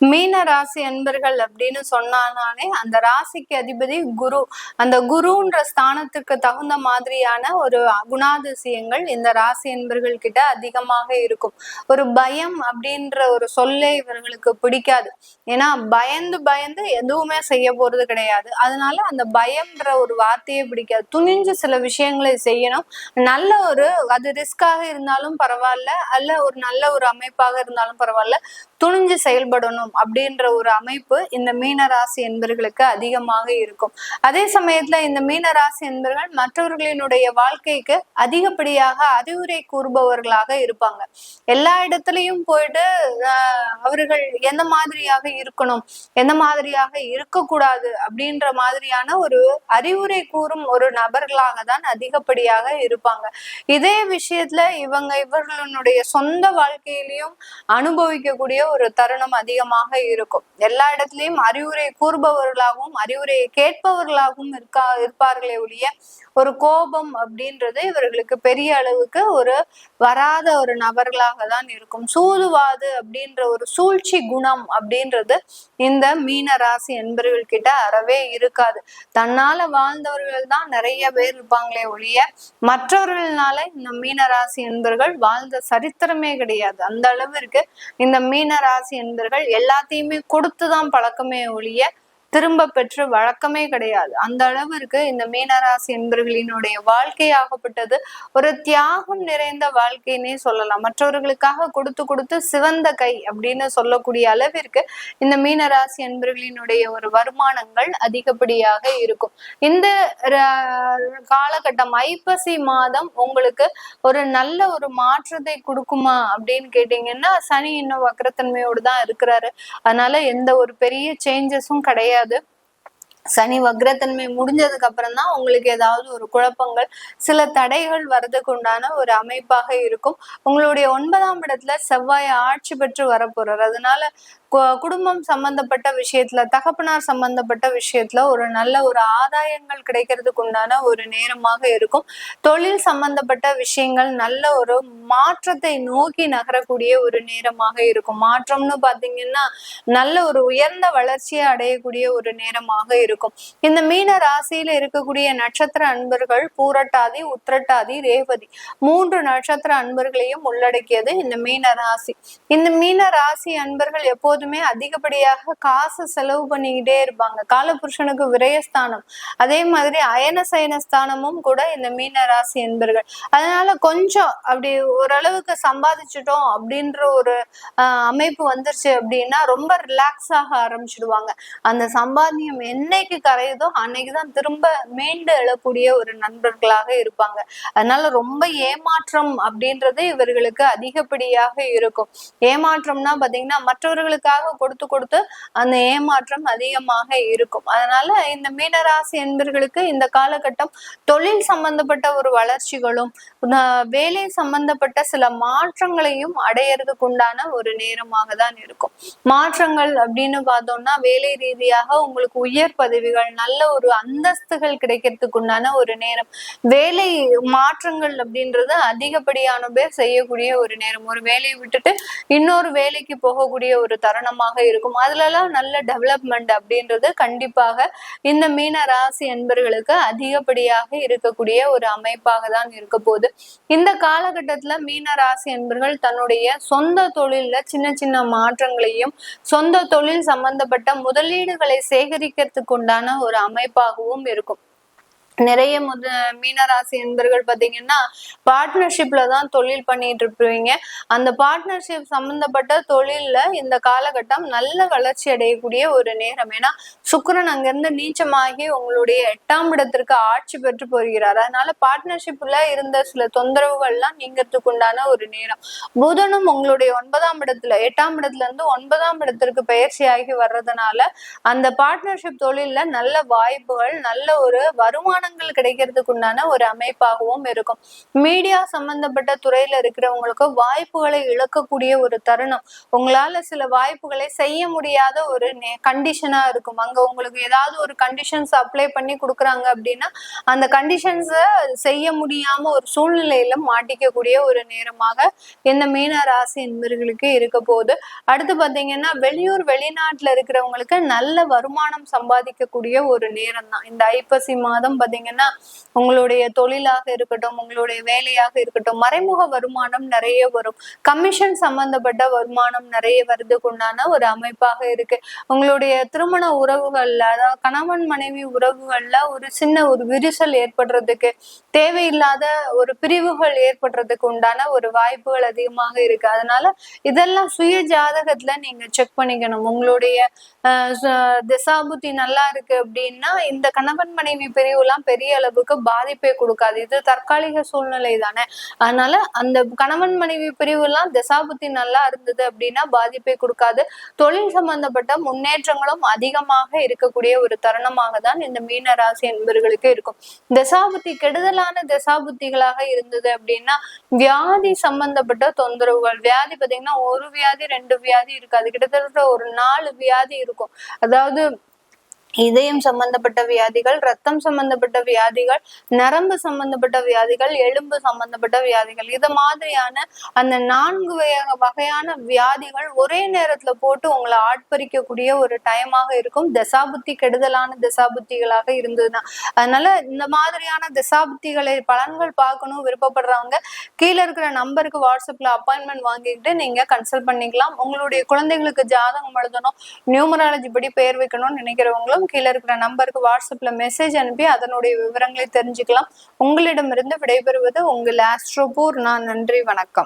மீன ராசி அன்பர்கள் அப்படின்னு சொன்னாலே அந்த ராசிக்கு அதிபதி குரு. அந்த குருன்ற ஸ்தானத்துக்கு தகுந்த மாதிரியான ஒரு குணாதிசயங்கள் இந்த ராசி அன்பர்கள் கிட்ட அதிகமாக இருக்கும். ஒரு பயம் அப்படின்ற ஒரு சொல்லே இவர்களுக்கு பிடிக்காது. ஏன்னா பயந்து பயந்து எதுவுமே செய்ய போறது கிடையாது. அதனால அந்த பயம்ன்ற ஒரு வார்த்தையே பிடிக்காது. துணிஞ்சு சில விஷயங்களை செய்யணும். நல்ல ஒரு அது ரிஸ்காக இருந்தாலும் பரவாயில்ல. அல்ல ஒரு நல்ல ஒரு அமைப்பாக இருந்தாலும் பரவாயில்ல. துணிஞ்சு செயல்படணும். அப்படின்ற ஒரு அமைப்பு இந்த மீன ராசி என்பர்களுக்கு அதிகமாக இருக்கும். அதே சமயத்துல இந்த மீன ராசி என்பர்கள் மற்றவர்களினுடைய வாழ்க்கைக்கு அதிகப்படியாக அறிவுரை கூறுபவர்களாக இருப்பாங்க. எல்லா இடத்துலயும் போயிட்டு அவர்கள் எந்த மாதிரியாக இருக்கணும் எந்த மாதிரியாக இருக்கக்கூடாது அப்படின்ற மாதிரியான ஒரு அறிவுரை கூறும் ஒரு நபர்களாக தான் அதிகப்படியாக இருப்பாங்க. இதே விஷயத்துல இவங்க இவர்களுடைய சொந்த வாழ்க்கையிலையும் அனுபவிக்கக்கூடிய ஒரு தருணம் அதிகமாக இருக்கும். எல்லா இடத்துலயும் அறிவுரை கூறுபவர்களாகவும் அறிவுரையை கேட்பவர்களாகவும் இருக்கா இருப்பார்களே ஒழிய ஒரு கோபம் அப்படின்றது இவர்களுக்கு பெரிய அளவுக்கு ஒரு வராத ஒரு நபர்களாக தான் இருக்கும். சூதுவாது அப்படின்ற ஒரு சூழ்ச்சி குணம் அப்படின்றது இந்த மீன ராசி என்பவர்கள் கிட்ட அறவே இருக்காது. தன்னால வாழ்ந்தவர்கள் தான் நிறைய பேர் இருப்பாங்களே ஒழிய மற்றவர்களால இந்த மீன ராசி என்பர்கள் வாழ்ந்த சரித்திரமே கிடையாது. அந்த அளவிற்கு இந்த மீன ராசி என்பர்கள் எல்லாத்தையுமே கொடுத்துதான் பழக்கமே ஒழிய திரும்ப பெற்று வழக்கமே கிடையாது. அந்த அளவிற்கு இந்த மீனராசி என்பர்களினுடைய வாழ்க்கையாகப்பட்டது ஒரு தியாகம் நிறைந்த வாழ்க்கைன்னே சொல்லலாம். மற்றவர்களுக்காக கொடுத்து கொடுத்து சிவந்த கை அப்படின்னு சொல்லக்கூடிய அளவிற்கு இந்த மீனராசி என்பர்களினுடைய ஒரு வருமானங்கள் அதிகப்படியாக இருக்கும். இந்த காலகட்டம் ஐப்பசி மாதம் உங்களுக்கு ஒரு நல்ல ஒரு மாற்றத்தை கொடுக்குமா அப்படின்னு கேட்டீங்கன்னா சனி இன்னும் வக்கரத்தன்மையோடு தான் இருக்கிறாரு. அதனால எந்த ஒரு பெரிய சேஞ்சஸும் கிடையாது. சனி வக்ரத்தன்மை முடிஞ்சதுக்கு அப்புறம் தான் உங்களுக்கு ஏதாவது ஒரு குழப்பங்கள் சில தடைகள் வர்றதுக்கு உண்டான ஒரு அமைப்பாக இருக்கும். உங்களுடைய ஒன்பதாம் இடத்துல செவ்வாய் ஆட்சி பெற்று வரப்போறார். அதனால குடும்பம் சம்பந்தப்பட்ட விஷயத்துல தகப்பனார் சம்பந்தப்பட்ட விஷயத்துல ஒரு நல்ல ஒரு ஆதாயங்கள் கிடைக்கிறதுக்கு உண்டான ஒரு நேரமாக இருக்கும். தொழில் சம்பந்தப்பட்ட விஷயங்கள் நல்ல ஒரு மாற்றத்தை நோக்கி நகரக்கூடிய ஒரு நேரமாக இருக்கும். மாற்றம்னு பாத்தீங்கன்னா நல்ல ஒரு உயர்ந்த வளர்ச்சியை அடையக்கூடிய ஒரு நேரமாக இருக்கும். இந்த மீன ராசியில இருக்கக்கூடிய நட்சத்திர அன்பர்கள் பூரட்டாதி உத்திரட்டாதி ரேவதி மூன்று நட்சத்திர அன்பர்களையும் உள்ளடக்கியது இந்த மீன ராசி. இந்த மீன ராசி அன்பர்கள் எப்போதுமே அதிகப்படியாக காசு செலவு பண்ணிக்கிட்டே இருப்பாங்க. காலபுருஷனுக்கு விரயஸ்தானம். அதே மாதிரி அயன சயன ஸ்தானமும் கூட இந்த மீன ராசி என்பர்கள். அதனால கொஞ்சம் அப்படி ஓரளவுக்கு சம்பாதிச்சிட்டோம் அப்படின்ற ஒரு அமைப்பு வந்துருச்சு அப்படின்னா ரொம்ப ரிலாக்ஸ் ஆக ஆரம்பிச்சிடுவாங்க. அந்த சம்பாத்தியம் என்னைக்கு கரையுதோ அன்னைக்குதான் திரும்ப மீண்டு எழக்கூடிய ஒரு நண்பர்களாக இருப்பாங்க. அதனால ரொம்ப ஏமாற்றம் அப்படின்றது இவர்களுக்கு அதிகப்படியாக இருக்கும். ஏமாற்றம்னா பாத்தீங்கன்னா மற்றவர்களுக்கு மற்றவர்களுக்காக கொடுத்து கொடுத்து அந்த ஏமாற்றம் அதிகமாக இருக்கும். அதனால இந்த மீனராசி என்பர்களுக்கு இந்த காலகட்டம் தொழில் சம்பந்தப்பட்ட ஒரு வளர்ச்சிகளும் வேலை சம்பந்தப்பட்ட சில மாற்றங்களையும் அடையறதுக்கு உண்டான ஒரு நேரமாக தான் இருக்கும். மாற்றங்கள் அப்படின்னு பார்த்தோம்னா வேலை ரீதியாக உங்களுக்கு உயர் பதவிகள் நல்ல ஒரு அந்தஸ்துகள் கிடைக்கிறதுக்கு உண்டான ஒரு நேரம். வேலை மாற்றங்கள் அப்படின்றது அதிகப்படியான பேர் செய்யக்கூடிய ஒரு நேரம். ஒரு வேலையை விட்டுட்டு இன்னொரு வேலைக்கு போகக்கூடிய ஒரு தருணமாக இருக்கும். அதுலலாம் நல்ல டெவலப்மெண்ட் அப்படின்றது கண்டிப்பாக இந்த மீன ராசி என்பர்களுக்கு அதிகப்படியாக இருக்கக்கூடிய ஒரு அமைப்பாக தான் இருக்க போகுது. இந்த காலகட்டத்துல மீன ராசி என்பர்கள் தன்னுடைய சொந்த தொழில்ல சின்ன சின்ன மாற்றங்களையும் சொந்த தொழில் சம்பந்தப்பட்ட முதலீடுகளை சேகரிக்கிறதுக்கு உண்டான ஒரு அமைப்பாகவும் இருக்கும். நிறைய முத மீனராசி என்பர்கள் பாத்தீங்கன்னா பார்ட்னர்ஷிப்ல தான் தொழில் பண்ணிட்டு இருப்பீங்க. அந்த பார்ட்னர்ஷிப் சம்பந்தப்பட்ட தொழில்ல இந்த காலகட்டம் நல்ல வளர்ச்சி அடையக்கூடிய ஒரு நேரம். ஏன்னா சுக்கிரன் அங்கிருந்து நீச்சமாகி உங்களுடைய எட்டாம் இடத்திற்கு ஆட்சி பெற்று போகிறார். அதனால பார்ட்னர்ஷிப்ல இருந்த சில தொந்தரவுகள்லாம் நீங்கிறதுக்கு உண்டான ஒரு நேரம். புதனும் உங்களுடைய ஒன்பதாம் இடத்துல எட்டாம் இடத்துல இருந்து ஒன்பதாம் இடத்திற்கு பயிற்சியாகி வர்றதுனால அந்த பார்ட்னர்ஷிப் தொழில்ல நல்ல வாய்ப்புகள் நல்ல ஒரு வருமான வருமானங்கள் கிடைக்கிறதுக்கு உண்டான ஒரு அமைப்பாகவும் இருக்கும். மீடியா சம்பந்தப்பட்ட துறையில இருக்கிறவங்களுக்கு வாய்ப்புகளை இழக்கக்கூடிய ஒரு தருணம். உங்களால சில வாய்ப்புகளை செய்ய முடியாத ஒரு கண்டிஷனா இருக்கும். அங்க உங்களுக்கு ஏதாவது ஒரு கண்டிஷன்ஸ் அப்ளை பண்ணி கொடுக்குறாங்க அப்படின்னா அந்த கண்டிஷன்ஸை செய்ய முடியாம ஒரு சூழ்நிலையில மாட்டிக்கக்கூடிய ஒரு நேரமாக இந்த மீன ராசி என்பர்களுக்கு இருக்க போகுது. அடுத்து பாத்தீங்கன்னா வெளியூர் வெளிநாட்டுல இருக்கிறவங்களுக்கு நல்ல வருமானம் சம்பாதிக்கக்கூடிய ஒரு நேரம் தான் இந்த ஐப்பசி மாதம் பாத்தீங்கன்னா உங்களுடைய தொழிலாக இருக்கட்டும் உங்களுடைய வேலையாக இருக்கட்டும் மறைமுக வருமானம் நிறைய வரும். கமிஷன் சம்பந்தப்பட்ட வருமானம் நிறைய வருதுக்குண்டான ஒரு அமைப்பாக இருக்கு. உங்களுடைய திருமண உறவுகள்ல அதாவது கணவன் மனைவி உறவுகள்ல ஒரு சின்ன ஒரு விரிசல் ஏற்படுறதுக்கு தேவையில்லாத ஒரு பிரிவுகள் ஏற்படுறதுக்கு உண்டான ஒரு வாய்ப்புகள் அதிகமாக இருக்கு. அதனால இதெல்லாம் சுய ஜாதகத்துல நீங்க செக் பண்ணிக்கணும். உங்களுடைய திசாபுத்தி நல்லா இருக்கு அப்படின்னா இந்த கணவன் மனைவி பிரிவுலாம் எல்லாம் பெரிய அளவுக்கு பாதிப்பை கொடுக்காது. இது தற்காலிக சூழ்நிலை தானே. அதனால அந்த கணவன் மனைவி பிரிவு எல்லாம் திசாபுத்தி நல்லா இருந்தது அப்படின்னா பாதிப்பே கொடுக்காது. தொழில் சம்பந்தப்பட்ட முன்னேற்றங்களும் அதிகமாக இருக்கக்கூடிய ஒரு தருணமாக தான் இந்த மீன ராசி என்பவர்களுக்கு இருக்கும். தசாபுத்தி கெடுதலான தசாபுத்திகளாக இருந்தது அப்படின்னா வியாதி சம்பந்தப்பட்ட தொந்தரவுகள். வியாதி பாத்தீங்கன்னா ஒரு வியாதி ரெண்டு வியாதி இருக்காது. கிட்டத்தட்ட ஒரு நாலு வியாதி இருக்கும். அதாவது இதயம் சம்பந்தப்பட்ட வியாதிகள் ரத்தம் சம்பந்தப்பட்ட வியாதிகள் நரம்பு சம்பந்தப்பட்ட வியாதிகள் எலும்பு சம்பந்தப்பட்ட வியாதிகள். இது மாதிரியான அந்த நான்கு வகையான வியாதிகள் ஒரே நேரத்துல போட்டு உங்களை ஆட்பறிக்கக்கூடிய ஒரு டைமாக இருக்கும். தசாபுத்தி கெடுதலான தசாபுத்திகளாக இருந்ததுன்னா அதனால இந்த மாதிரியான தசாபுத்திகளை பலன்கள் பார்க்கணும் விருப்பப்படுறவங்க கீழே இருக்கிற நம்பருக்கு வாட்ஸ்அப்ல அப்பாயின்மெண்ட் வாங்கிக்கிட்டு நீங்க கன்சல்ட் பண்ணிக்கலாம். உங்களுடைய குழந்தைங்களுக்கு ஜாதகம் எழுதணும் நியூமராலஜி படி பெயர் வைக்கணும்னு நினைக்கிறவங்களும் மூலம் கீழே இருக்கிற நம்பருக்கு வாட்ஸ்அப்ல மெசேஜ் அனுப்பி அதனுடைய விவரங்களை தெரிஞ்சுக்கலாம். உங்களிடமிருந்து விடைபெறுவது உங்கள் ஆஸ்ட்ரோபூர் நான் நன்றி வணக்கம்.